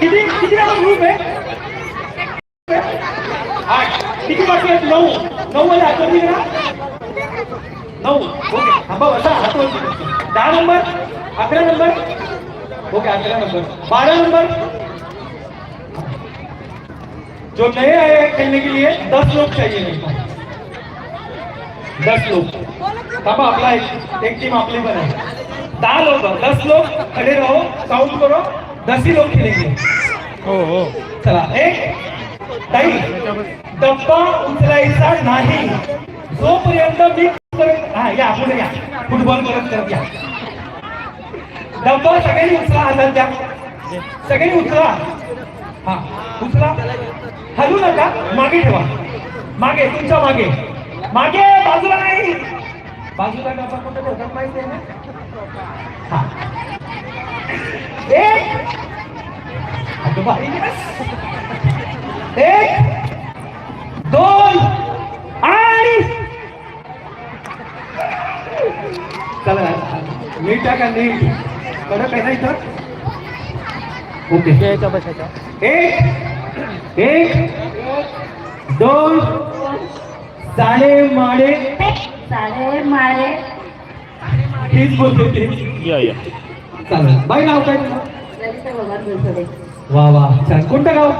किती किती ग्रुप आहे आठ किती बाकी आहेत नऊ नऊ मध्ये हातवरती करा नऊ ओके थांबा बसा हातवरती दहा नंबर अकरा नंबर ओके अकरा नंबर बारह नंबर जो नए आए हैं खेलने के लिए दस लोग चाहिए मेरे दस लोग थांबा आपला एक एक टीम आपली पण आहे. दहा लोक. दस लोग खड़े रहो काउंट करो. दस ही लोग खेलेंगे हो हो. चला एक. ताई डब्बा उचलायचा नाही. जोपर्यंत मी परत हा या पुढे या. फुटबॉल परत करत या. डब्बा सगळ्यांनी उचला हातात द्या. सगळ्यांनी उचला. हा उचला. हलू नका. मागे ठेवा. मागे तुमच्या मागे. मागे बाजूला नाही. बाजूला डब्बा कुठे ठेवतात माहिती आहे ना? हा. एक दोन आणि चला नीट टाका नीट. कडक आहे ना इथं? ओके. एक दोन साडे माडे साडे माळे तीच बोलते तीच या या. चालेल. बाई नाव काय वा वा. छान. कोणतं गाव?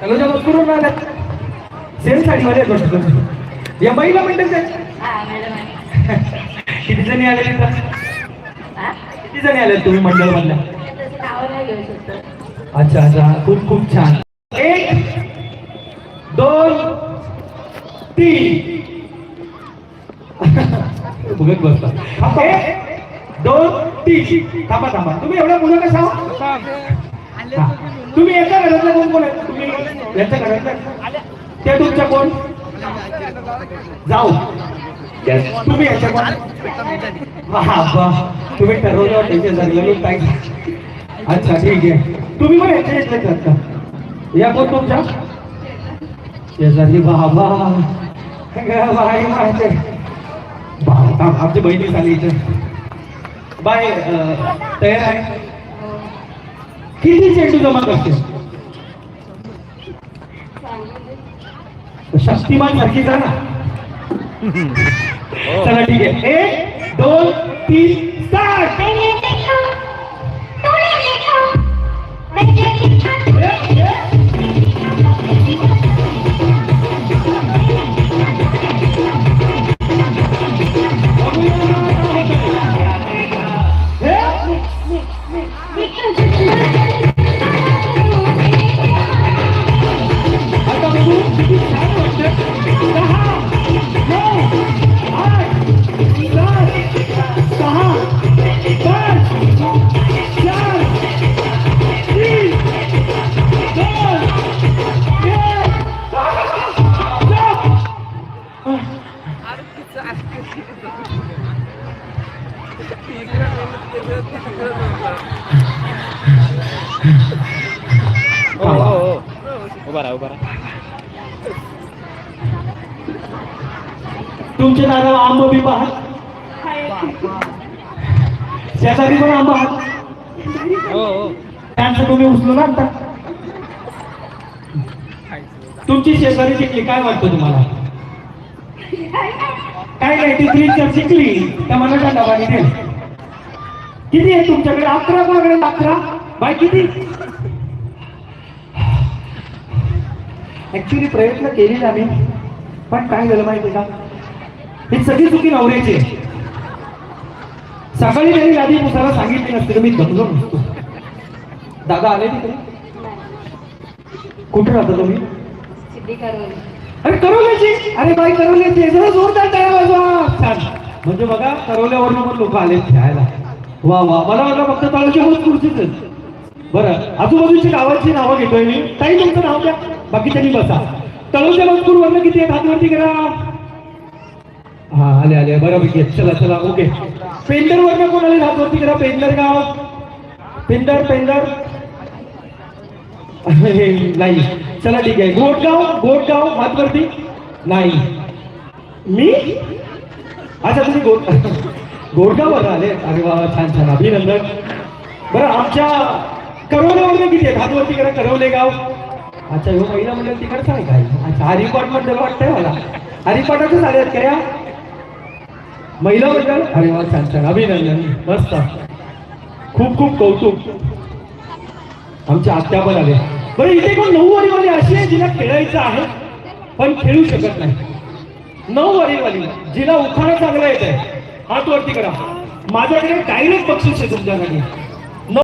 तलोजा मजकूरून आल्यात सेम आहेत वाटतं तुम्ही. या बाईला हा मॅडम आहे. किती जणी आले किती जणी आले तुम्ही मंडळ मधल्या अच्छा अच्छा. खूप खूप छान. एक दोन तीन बघत बसता एक दोन तीन. थांबा थांबा. तुम्ही एवढ्या मुलं हा. तुम्ही एका घरातल्या कोण कोण तुम्ही यांच्या घरातल्या ते तुमच्या कोण? जाऊ. तुम्ही याच्या कोण? वा तुम्ही ठरवलं वाटतं जगलेलो काय अच्छा ठीक आहे. तुम्ही पण याच्या याच्यात आहेत का? या कोण तुमच्या? शेजारी. बाबा आमची बहिणी झाली इथे. बाय तयार आहे? किती चेंडू जमा करते? शक्तिमान सारखी जा ना. चला ठीक आहे. एक दोन तीन स्टार्ट! उभा राहा उभा राहा तुमचे दादा आंब बी पाहात शेजारी पण आंब आहात. हो हो त्यांचं तुम्ही उचलून आणता तुमची शेजारी टिकली काय वाटतं तुम्हाला? काय नाही ती टीचर शिकली तर मला त्या डबाने दे किती आहे तुमच्याकडे? अकरा कोणाकडे अकरा. बाय किती? ऍक्च्युली प्रयत्न केले आम्ही पण काय झालं माहिती का? ही सगळी चुकी नवऱ्याची. सकाळी त्यांनी गादी पुसायला सांगितली नसते तर मी दमलो नसतो. दादा आले तिकडे? कुठे राहता तुम्ही? अरे करवल्याची अरे बाई करवल्याची जरा जोरदार टाळ्या वाजवा म्हणजे बघा करवल्यावरनं पण लोक आले खेळायला वा वा. मला वाटलं फक्त तळाची होत खुर्चीच बरं. आजूबाजूची गावाची नावं घेतोय मी. ताई तुमचं नाव द्या. बाकीच्यांनी बसा. तळोजा मजकूर वरनं किती आहेत? हातवरती करा. हा आले आले. बऱ्यापैकी चला चला. ओके. पेंडर वरनं कोण आले? हातवरती करा. पेंडर गाव. पेंडर पेंडर. नाही चला ठीक आहे. गोटगाव गोटगाव हातवरती. नाही. मी? अच्छा तुम्ही गोड गोडगावर आले. अरे वा छान छान. अभिनंदन. बरं आमच्या करवल्यावरनं किती आहेत? हातवरती करा करवले गाव. अच्छा ह्यो महिला मंडळ तिकडचा आहे काय? अच्छा हरिपाट मंडळ वाटतंय मला. हरिपाटाचं आले आहेत का या? महिला मंडळ? अरे वा छान छान. अभिनंदन. मस्त. खूप खूप कौतुक. आमच्या आत्या पण आले बरं इथे कोण नऊ वाली अशी आहे जिला खेळायचं आहे पण खेळू शकत नाही. नऊ वाली जिला उखाणा चांगला येत आहे हात वरती करा. माझ्याकडे डायरेक्ट बक्षीस आहे तुमच्यासाठी.